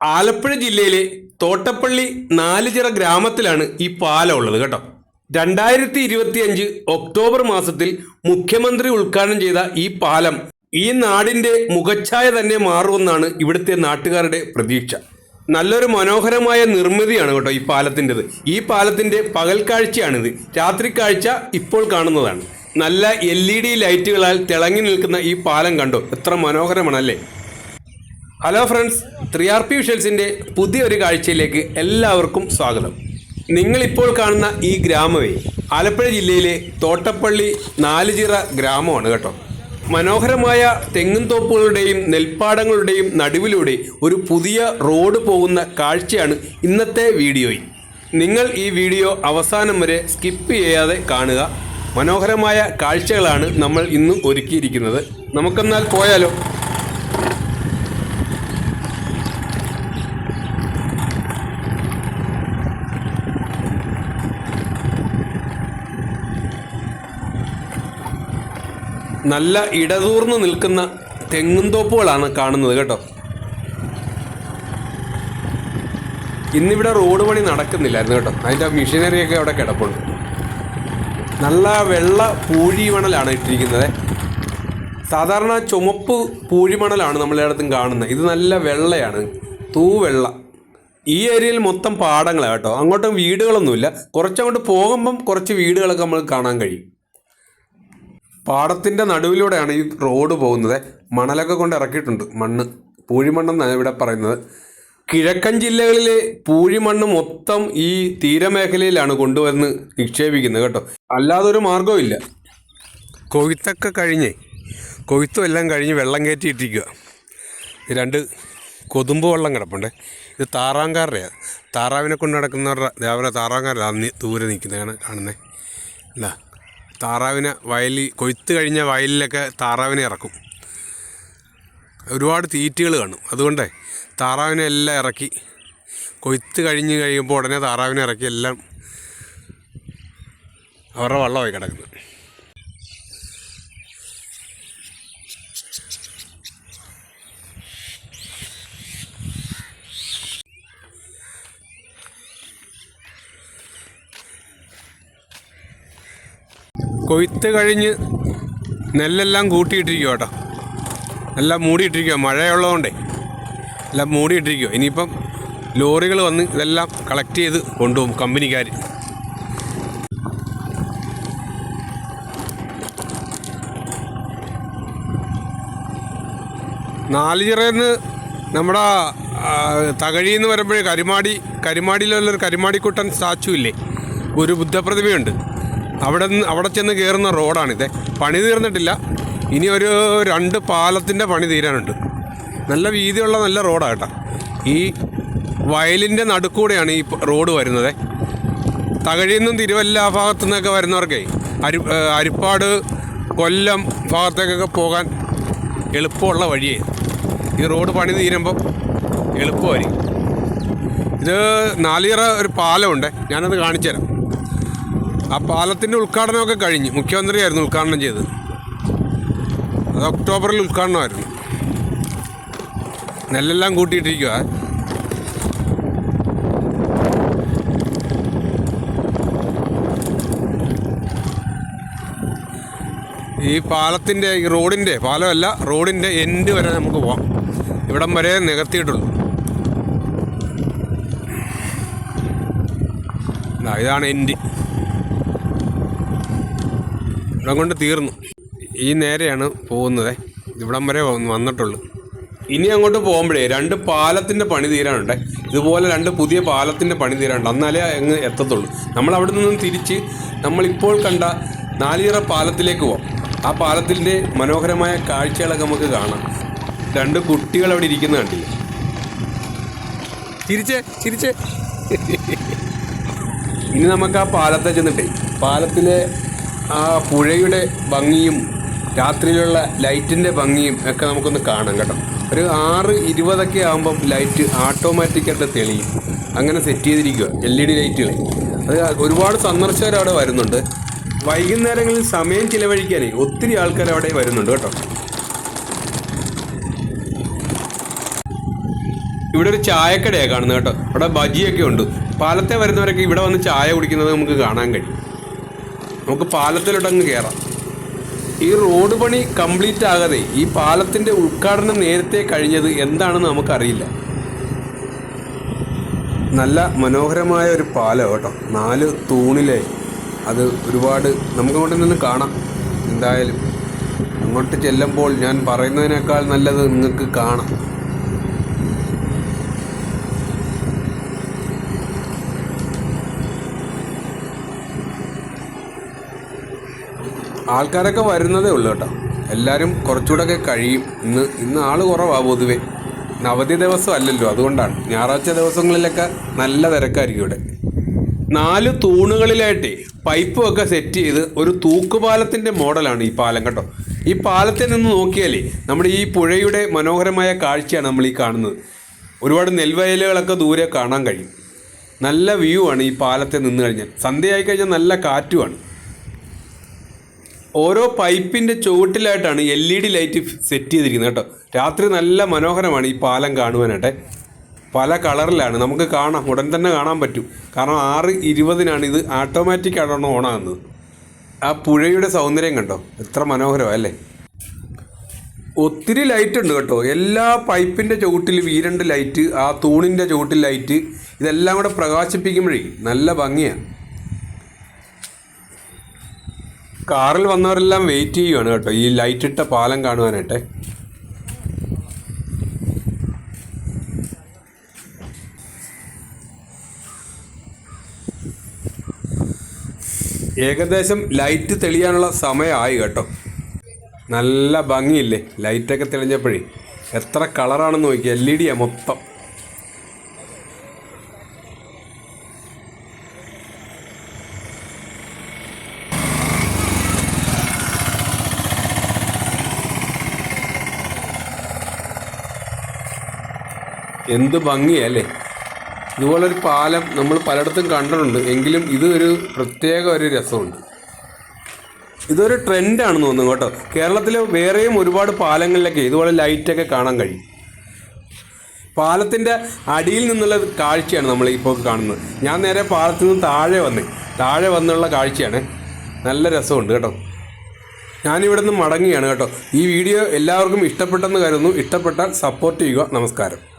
ആലപ്പുഴ ജില്ലയിലെ തോട്ടപ്പള്ളി നാലുചിറ ഗ്രാമത്തിലാണ് ഈ പാലം ഉള്ളത് കേട്ടോ. രണ്ടായിരത്തി ഇരുപത്തിയഞ്ച് ഒക്ടോബർ മാസത്തിൽ മുഖ്യമന്ത്രി ഉദ്ഘാടനം ചെയ്ത ഈ പാലം ഈ നാടിന്റെ മുഖച്ഛായ തന്നെ മാറുമെന്നാണ് ഇവിടുത്തെ നാട്ടുകാരുടെ പ്രതീക്ഷ. നല്ലൊരു മനോഹരമായ നിർമ്മിതിയാണ് കേട്ടോ ഈ പാലത്തിന്റെത്. ഈ പാലത്തിന്റെ പകൽ കാഴ്ചയാണിത് രാത്രി കാഴ്ച ഇപ്പോൾ കാണുന്നതാണ്. നല്ല എൽ ഇ ഡി ലൈറ്റുകളാൽ തിളങ്ങി നിൽക്കുന്ന ഈ പാലം കണ്ടോ? എത്ര മനോഹരമാണല്ലേ? Hello friends three R P വിഷൽസിന്റെ പുതിയൊരു കാഴ്ചയിലേക്ക് എല്ലാവർക്കും സ്വാഗതം. നിങ്ങളിപ്പോൾ കാണുന്ന ഈ ഗ്രാമമേ ആലപ്പുഴ ജില്ലയിലെ തോട്ടപ്പള്ളി നാലുചിറ ഗ്രാമമാണ് കേട്ടോ. മനോഹരമായ തെങ്ങും തോപ്പുകളുടെയും നെൽപ്പാടങ്ങളുടെയും നടുവിലൂടെ ഒരു പുതിയ റോഡ് പോകുന്ന കാഴ്ചയാണ് ഇന്നത്തെ വീഡിയോയിൽ. നിങ്ങൾ ഈ വീഡിയോ അവസാനം വരെ സ്കിപ്പ് ചെയ്യാതെ കാണുക. മനോഹരമായ കാഴ്ചകളാണ് നമ്മൾ ഇന്ന് ഒരുക്കിയിരിക്കുന്നത്. നമുക്കെന്നാൽ പോയാലോ? നല്ല ഇടതൂർന്ന് നിൽക്കുന്ന തെങ്ങുംതോപ്പുകളാണ് കാണുന്നത് കേട്ടോ. ഇന്നിവിടെ റോഡ് പണി നടക്കുന്നില്ലായിരുന്നു കേട്ടോ. അതിന്റെ മെഷീനറിയൊക്കെ അവിടെ കിടപ്പുണ്ട്. നല്ല വെള്ള പൂഴിമണലാണ് ഇട്ടിരിക്കുന്നത്. സാധാരണ ചുമപ്പ് പൂഴിമണലാണ് നമ്മളെല്ലായിടത്തും കാണുന്നത്. ഇത് നല്ല വെള്ളയാണ്. തൂവെള്ള. ഈ ഏരിയയിൽ മൊത്തം പാടങ്ങളാണ് കേട്ടോ. അങ്ങോട്ടും വീടുകളൊന്നുമില്ല. കുറച്ചങ്ങോട്ട് പോകുമ്പം കുറച്ച് വീടുകളൊക്കെ നമ്മൾ കാണാൻ കഴിയും. പാടത്തിന്റെ നടുവിലൂടെയാണ് ഈ റോഡ് പോകുന്നത്. മണലൊക്കെ കൊണ്ട് ഇറക്കിയിട്ടുണ്ട് മണ്ണ്. പൂഴിമണ്ണെന്നാണ് ഇവിടെ പറയുന്നത്. കിഴക്കൻ ജില്ലകളിലെ പൂഴിമണ്ണ് മൊത്തം ഈ തീരമേഖലയിലാണ് കൊണ്ടുവന്ന് നിക്ഷേപിക്കുന്നത് കേട്ടോ. അല്ലാതൊരു ഒരു ഇല്ല. കൊയ്ത്തൊക്കെ കഴിഞ്ഞേ കൊയ്ത്തും എല്ലാം കഴിഞ്ഞ് വെള്ളം കയറ്റിയിട്ടിരിക്കുക രണ്ട് കൊതുമ്പ് വെള്ളം കിടപ്പുണ്ട്. ഇത് താറാങ്കാരുടെയാണ് താറാവിനെ കൊണ്ട് നടക്കുന്നവരുടെ രാവിലെ താറാങ്കാരാണ് ദൂരെ നിൽക്കുന്നതാണ് കാണുന്നത് അല്ല താറാവിനെ വയലിൽ കൊയ്ത്ത് കഴിഞ്ഞ വയലിലൊക്കെ താറാവിനെ ഇറക്കും. ഒരുപാട് തീറ്റുകൾ കാണും. അതുകൊണ്ടേ താറാവിനെ എല്ലാം ഇറക്കി കൊയ്ത്ത് കഴിഞ്ഞ് കഴിയുമ്പോൾ ഉടനെ താറാവിനെ ഇറക്കി എല്ലാം അവരുടെ വള്ളമായി കിടക്കുന്നത് കൊയ്ത്ത് കഴിഞ്ഞ് നെല്ലെല്ലാം കൂട്ടിയിട്ടിരിക്കുക കേട്ടോ എല്ലാം മൂടിയിട്ടിരിക്കുക മഴയുള്ളതുകൊണ്ടേ എല്ലാം മൂടിയിട്ടിരിക്കുക ഇനിയിപ്പം ലോറികൾ വന്ന് ഇതെല്ലാം കളക്ട് ചെയ്ത് കൊണ്ടുപോകും കമ്പനിക്കാർ. നാലുചിറന്ന് നമ്മുടെ തകഴി എന്ന് വരുമ്പോഴേ കരിമാടി കരിമാടിയിലുള്ളൊരു കരിമാടിക്കുട്ടൻ സ്റ്റാച്ചു ഇല്ലേ? ഒരു ബുദ്ധപ്രതിമയുണ്ട്. അവിടെ അവിടെ ചെന്ന് കയറുന്ന റോഡാണിത്. പണി തീർന്നിട്ടില്ല. ഇനി ഒരു രണ്ട് പാലത്തിന്റെ പണി തീരാനുണ്ട്. നല്ല വീതിയുള്ള നല്ല റോഡാണ് കേട്ടോ. ഈ വയലിന്റെ നടുക്കൂടെയാണ് ഈ റോഡ് വരുന്നത്. തകഴിയിൽ നിന്നും തിരുവല്ല ഭാഗത്തു നിന്നൊക്കെ വരുന്നവർക്കേ അരി അരിപ്പാട് കൊല്ലം ഭാഗത്തേക്കൊക്കെ പോകാൻ എളുപ്പമുള്ള വഴിയേ. ഈ റോഡ് പണി തീരുമ്പം എളുപ്പമായിരിക്കും. ഇത് നാലിയറ ഒരു പാലമുണ്ട്. ഞാനത് കാണിച്ചു തരാം ആ പാലത്തിന്റെ ഉദ്ഘാടനമൊക്കെ കഴിഞ്ഞു. മുഖ്യമന്ത്രിയായിരുന്നു ഉദ്ഘാടനം ചെയ്തത്. അത് ഒക്ടോബറിൽ ഉദ്ഘാടനമായിരുന്നു. നെല്ലെല്ലാം കൂട്ടിയിട്ടിരിക്കുക ഈ പാലത്തിന്റെ ഈ റോഡിന്റെ പാലമല്ല റോഡിന്റെ എൻഡ് വരെ നമുക്ക് പോവാം. ഇവിടം വരെ നികത്തിയിട്ടുള്ളൂ. ഇതാണ് എൻഡ് ഇവിടം കൊണ്ട് തീർന്നു. ഈ നേരെയാണ് പോകുന്നത്. ഇവിടം വരെ വന്ന് വന്നിട്ടുള്ളൂ. ഇനി അങ്ങോട്ട് പോകുമ്പോഴേ രണ്ട് പാലത്തിന്റെ പണി തീരാനുണ്ട്. ഇതുപോലെ രണ്ട് പുതിയ പാലത്തിന്റെ പണി തീരാനുണ്ട്. എന്നാലേ അങ്ങ് എത്തത്തുള്ളൂ. നമ്മൾ അവിടെ നിന്നും തിരിച്ച് നമ്മളിപ്പോൾ കണ്ട നാലിയറ പാലത്തിലേക്ക് പോവാം. ആ പാലത്തിന്റെ മനോഹരമായ കാഴ്ചകളൊക്കെ നമുക്ക് കാണാം. രണ്ട് കുട്ടികൾ അവിടെ ഇരിക്കുന്ന കണ്ടില്ല? ചിരിച്ചേ ചിരിച്ചേ ഇനി നമുക്ക് ആ പാലത്തെ ചെന്നിട്ടേ. പാലത്തിലെ ആ പുഴയുടെ ഭംഗിയും രാത്രിയിലുള്ള ലൈറ്റിന്റെ ഭംഗിയും ഒക്കെ നമുക്കൊന്ന് കാണാം കേട്ടോ. ഒരു ആറ് ഇരുപതൊക്കെ ആകുമ്പം ലൈറ്റ് ഓട്ടോമാറ്റിക്കായിട്ട് തെളിയും. അങ്ങനെ സെറ്റ് ചെയ്തിരിക്കുക എൽ ഇ ഡി ലൈറ്റുകൾ. അത് ഒരുപാട് സന്ദർശകർ അവിടെ വരുന്നുണ്ട്. വൈകുന്നേരങ്ങളിൽ സമയം ചിലവഴിക്കാനേ ഒത്തിരി ആൾക്കാർ അവിടെ വരുന്നുണ്ട് കേട്ടോ. ഇവിടെ ഒരു ചായക്കടയാണ് കാണുന്നത് കേട്ടോ. അവിടെ ബജിയൊക്കെ ഉണ്ട്. പാലത്തെ വരുന്നവരൊക്കെ ഇവിടെ വന്ന് ചായ കുടിക്കുന്നത് നമുക്ക് കാണാൻ കഴിയും. നമുക്ക് പാലത്തിലോട്ടങ്ങ് കയറാം ഈ റോഡ് പണി കംപ്ലീറ്റ് ആകാതെ ഈ പാലത്തിന്റെ ഉദ്ഘാടനം നേരത്തെ കഴിഞ്ഞത് എന്താണെന്ന് നമുക്കറിയില്ല. നല്ല മനോഹരമായ ഒരു പാലം കേട്ടോ. നാല് തൂണിലെ അത് ഒരുപാട് നമുക്ക് അങ്ങോട്ട് നിന്ന് കാണാം. എന്തായാലും അങ്ങോട്ട് ചെല്ലുമ്പോൾ ഞാൻ പറയുന്നതിനേക്കാൾ നല്ലത് നിങ്ങൾക്ക് കാണാം. ആൾക്കാരൊക്കെ വരുന്നതേ ഉള്ളൂ കേട്ടോ. എല്ലാവരും കുറച്ചുകൂടെയൊക്കെ കഴിയും. ഇന്ന് ഇന്ന് ആൾ കുറവാണ് പൊതുവെ. അവധി ദിവസം അല്ലല്ലോ അതുകൊണ്ടാണ്. ഞായറാഴ്ച ദിവസങ്ങളിലൊക്കെ നല്ല തിരക്കായിരിക്കും ഇവിടെ. നാല് തൂണുകളിലായിട്ട് പൈപ്പും ഒക്കെ സെറ്റ് ചെയ്ത് ഒരു തൂക്കുപാലത്തിന്റെ മോഡലാണ് ഈ പാലം കേട്ടോ. ഈ പാലത്തിൽ നിന്ന് നോക്കിയാലേ നമ്മുടെ ഈ പുഴയുടെ മനോഹരമായ കാഴ്ചയാണ് നമ്മൾ ഈ കാണുന്നത്. ഒരുപാട് നെൽവയലുകളൊക്കെ ദൂരെ കാണാൻ കഴിയും. നല്ല വ്യൂ ആണ് ഈ പാലത്തിൽ നിന്ന് കഴിഞ്ഞാൽ. സന്ധ്യയായി കഴിഞ്ഞാൽ നല്ല കാറ്റുമാണ്. ഓരോ പൈപ്പിന്റെ ചുവട്ടിലായിട്ടാണ് L E D light set ചെയ്തിരിക്കുന്നത് കേട്ടോ. രാത്രി നല്ല മനോഹരമാണ് ഈ പാലം കാണുവാനായിട്ട്. പല കളറിലാണ്. നമുക്ക് കാണാം. ഉടൻ തന്നെ കാണാൻ പറ്റും. കാരണം ആറ് ഇരുപതിനാണ് ഇത് ഓട്ടോമാറ്റിക് ആയിട്ടാണ് ഓണാകുന്നത് ആ പുഴയുടെ സൗന്ദര്യം കണ്ടോ? എത്ര മനോഹരമാണ് അല്ലേ? ഒത്തിരി ലൈറ്റ് ഉണ്ട് കേട്ടോ. എല്ലാ പൈപ്പിന്റെ ചുവട്ടിലും വീരണ്ട് രണ്ട് ലൈറ്റ് ആ തൂണിന്റെ ചുവട്ടിൽ ലൈറ്റ് ഇതെല്ലാം കൂടെ പ്രകാശിപ്പിക്കുമ്പോഴേ നല്ല ഭംഗിയാണ്. കാറിൽ വന്നവരെല്ലാം വെയിറ്റ് ചെയ്യുവാണ് കേട്ടോ. ഈ ലൈറ്റ് ഇട്ട പാലം കാണുവാനായിട്ട്. ഏകദേശം ലൈറ്റ് തെളിയാനുള്ള സമയമായി കേട്ടോ. നല്ല ഭംഗിയില്ലേ? ലൈറ്റൊക്കെ തെളിഞ്ഞപ്പോഴേ. എത്ര കളറാണെന്ന് നോക്കി എൽ ഇ ഡിയാണ് മൊത്തം. എന്ത് ഭംഗിയല്ലേ ഇതുപോലൊരു പാലം നമ്മൾ പലയിടത്തും കണ്ടിട്ടുണ്ട്. എങ്കിലും ഇത് ഒരു പ്രത്യേക ഒരു രസമുണ്ട്. ഇതൊരു ട്രെൻഡാണെന്ന് തോന്നുന്നു കേട്ടോ. കേരളത്തിൽ വേറെയും ഒരുപാട് പാലങ്ങളിലൊക്കെ ഇതുപോലെ ലൈറ്റൊക്കെ കാണാൻ കഴിയും. പാലത്തിന്റെ അടിയിൽ നിന്നുള്ള കാഴ്ചയാണ് നമ്മൾ ഇപ്പോൾ കാണുന്നത്. ഞാൻ നേരെ പാലത്തിൽ നിന്ന് താഴെ വന്നേ. താഴെ വന്നുള്ള കാഴ്ചയാണ്. നല്ല രസമുണ്ട് കേട്ടോ. ഞാനിവിടെ നിന്ന് മടങ്ങുകയാണ് കേട്ടോ. ഈ വീഡിയോ എല്ലാവർക്കും ഇഷ്ടപ്പെട്ടെന്ന് കരുതുന്നു. ഇഷ്ടപ്പെട്ടാൽ സപ്പോർട്ട് ചെയ്യുക. നമസ്കാരം.